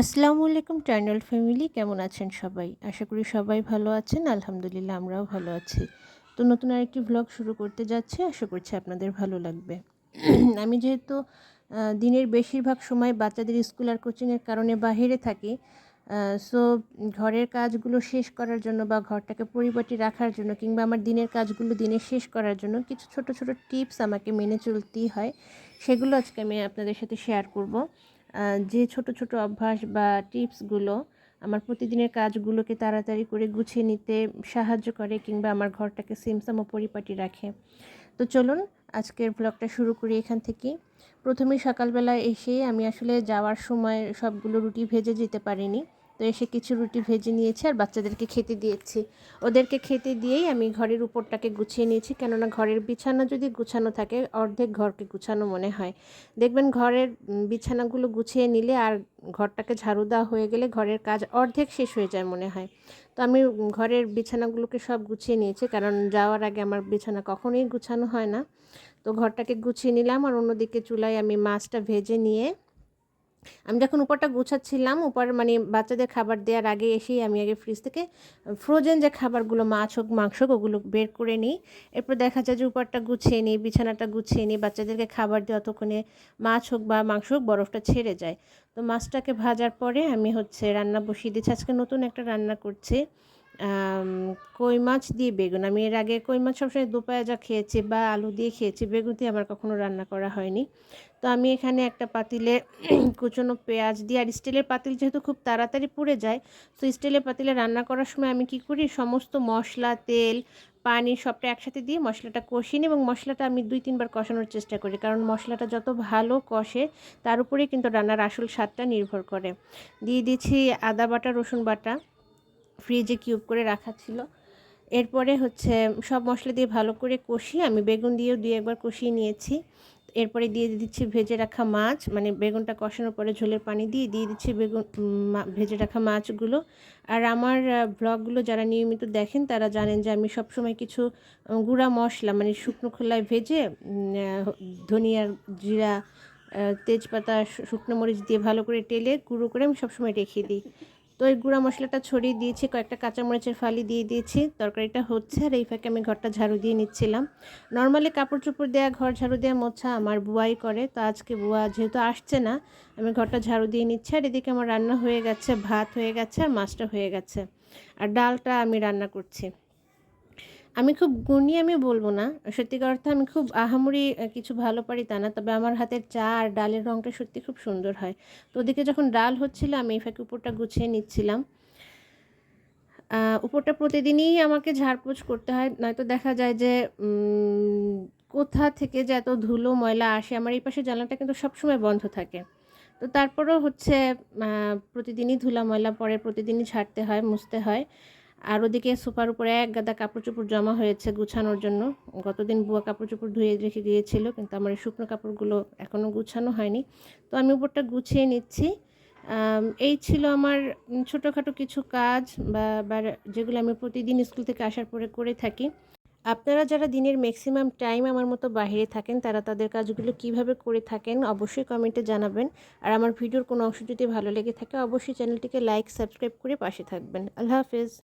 আসসালামু আলাইকুম টার্নাল ফ্যামিলি, কেমন আছেন সবাই? আশা করি সবাই ভালো আছেন, আলহামদুলিল্লাহ আমরাও ভালো আছি। তো নতুন আরেকটি ভ্লগ শুরু করতে যাচ্ছি, আশা করছি আপনাদের ভালো লাগবে। আমি যেহেতু দিনের বেশিরভাগ সময় বাচ্চাদের স্কুল আর কোচিংয়ের কারণে বাহিরে থাকি সো ঘরের কাজগুলো শেষ করার জন্য বা ঘরটাকে পরিপাটি রাখার জন্য কিংবা আমার দিনের কাজগুলো দিনে শেষ করার জন্য কিছু ছোট ছোট টিপস আমাকে মেনে চলতেই হয়, সেগুলো আজকে আমি আপনাদের সাথে শেয়ার করব। যে ছোট ছোট অভ্যাস বা টিপসগুলো আমার প্রতিদিনের কাজগুলোকে তাড়াতাড়ি করে গুছিয়ে নিতে সাহায্য করে কিংবা আমার ঘরটাকে সিমসাম ও পরিপাটি রাখে। তো চলুন আজকের ব্লগটা শুরু করি এখান থেকে প্রথমেই সকালবেলা এসে আমি আসলে যাওয়ার সময় সবগুলো রুটি ভেজে যেতে পারিনি। তো এসে কিছু রুটি ভেজে নিয়েছি আর বাচ্চাদেরকে খেতে দিয়েছি। ওদেরকে খেতে দিয়েই আমি ঘরের উপরটাকে গুছিয়ে নিয়েছি। কেননা ঘরের বিছানা যদি গুছানো থাকে, অর্ধেক ঘরকে গুছানো মনে হয়। দেখবেন ঘরের বিছানাগুলো গুছিয়ে নিলে আর ঘরটাকে ঝাড়ু দেওয়া হয়ে গেলে ঘরের কাজ অর্ধেক শেষ হয়ে যায় মনে হয়। তো আমি ঘরের বিছানাগুলোকে সব গুছিয়ে নিয়েছি, কারণ যাওয়ার আগে আমার বিছানা কখনোই গুছানো হয় না। তো ঘরটাকে গুছিয়ে নিলাম আর অন্যদিকে চুলায় আমি মাছটা ভেজে নিয়ে আমি যখন উপরটা গুছাচ্ছিলাম, উপর মানে বাচ্চাদের খাবার দেওয়ার আগে এসেই আমি আগে ফ্রিজ থেকে ফ্রোজেন যে খাবারগুলো মাছ হোক, মাংস হোক, ওগুলো বের করে নিই। এরপর দেখা যায় যে উপরটা গুছিয়ে নিই, বিছানাটা গুছিয়ে নিই, বাচ্চাদেরকে খাবার দিয়ে অতক্ষণে মাছ হোক বা মাংস হোক, বরফটা ছেড়ে যায়। তো মাছটাকে ভাজার পরে আমি হচ্ছে রান্না বসিয়ে দিচ্ছি। আজকে নতুন একটা রান্না করছি। কই মাছ দিয়ে বেগুন। আমি এর আগে কই মাছ সবসময় দুপায়াজা খেয়েছি বা আলু দিয়ে খেয়েছি, বেগুন দিয়ে আমার কখনো রান্না করা হয়নি। তো আমি এখানে একটা পাতিলে কুচনো পেঁয়াজ দিয়ে, আর স্টিলের পাতিল যেহেতু খুব তাড়াতাড়ি পুড়ে যায়, তো স্টিলের পাতিলে রান্না করার সময় আমি কি করি, সমস্ত মশলা, তেল, পানি সবটা একসাথে দিয়ে মশলাটা কষিয়ে নিই এবং মশলাটা আমি দুই, তিনবার কষানোর চেষ্টা করি। কারণ মশলাটা যত ভালো কষে, তার উপরেই কিন্তু রান্নার আসল স্বাদটা নির্ভর করে। দিয়ে দিচ্ছি আদা বাটা, রসুন বাটা। ফ্রিজে কিউব করে রাখা ছিল। এরপরে হচ্ছে সব মশলা দিয়ে ভালো করে কষিয়ে আমি বেগুন দিয়েও দুই একবার কষিয়ে নিয়েছি। এরপরে দিয়ে দিচ্ছি ভেজে রাখা মাছ মানে বেগুনটা কষানোর পরে ঝোলের পানি দিয়ে দিয়ে দিচ্ছি বেগুন ভেজে রাখা মাছগুলো। আর আমার ব্লগগুলো যারা নিয়মিত দেখেন তারা জানেন যে আমি সবসময় কিছু গুঁড়া মশলা মানে শুকনো খোলায় ভেজে ধনিয়ার জিরা তেজপাতা শুকনো মরিচ দিয়ে ভালো করে টেলে, গুঁড়ো করে আমি সবসময় রেখে দিই। তো এই গুঁড়া মশলাটা ছড়িয়ে দিয়েছি, কয়েকটা কাঁচামরিচের ফালি দিয়ে দিয়েছি, তরকারিটা হচ্ছে, আর এই ফাঁকে আমি ঘরটা ঝাড়ু দিয়ে নিচ্ছিলাম। নর্মালি কাপড় চোপড় দেওয়া ঘর ঝাড়ু দেওয়া মোছা আমার বুয়াই করে, তো আজকে বুয়া যেহেতু আসছে না, আমি ঘরটা ঝাড়ু দিয়ে নিচ্ছি, আর এদিকে আমার রান্না হয়ে গেছে, ভাত হয়ে গেছে, আর মাছটা হয়ে গেছে, আর ডালটা আমি রান্না করছি। আমি খুব গুণী আমি বলব না। সত্যিকার অর্থে আমি খুব আহামরি কিছু ভালো পারি তা না। তবে আমার হাতের চা আর ডালের রঙটা সত্যি খুব সুন্দর হয়। তো ওদিকে যখন ডাল হচ্ছিল, আমি এই ফাঁকে উপরটা গুছিয়ে নিচ্ছিলাম। উপরটা প্রতিদিনই আমাকে ঝাড়পোছ করতে হয়। নয়তো দেখা যায় যে কোথা থেকে যে এত ধুলো, ময়লা আসে, আমার এই পাশে জানলাটা কিন্তু সবসময় বন্ধ থাকে। তো তারপরেও হচ্ছে প্রতিদিনই ধুলা, ময়লা পরে প্রতিদিনই ঝাড়তে হয়, মুছতে হয়। আর ওদিকে সোফার উপরে এক গাদা কাপড় চোপড় জমা হয়েছে গুছানোর জন্য। গতদিন বুয়া কাপড় চোপড় ধুয়ে রেখে গিয়েছিল, কিন্তু আমার এই শুকনো কাপড়গুলো এখনও গুছানো হয়নি। তো আমি উপরটা গুছিয়ে নিচ্ছি। এই ছিল আমার ছোটোখাটো কিছু কাজ বা যেগুলো আমি প্রতিদিন স্কুল থেকে আসার পরে করে থাকি। আপনারা যারা দিনের ম্যাক্সিমাম টাইম আমার মতো বাহিরে থাকেন, তারা তাদের কাজগুলো কীভাবে করে থাকেন অবশ্যই কমেন্টে জানাবেন। আর আমার ভিডিওর কোনো অংশ যদি ভালো লেগে থাকে, অবশ্যই চ্যানেলটিকে লাইক সাবস্ক্রাইব করে পাশে থাকবেন। আল্লাহ হাফেজ।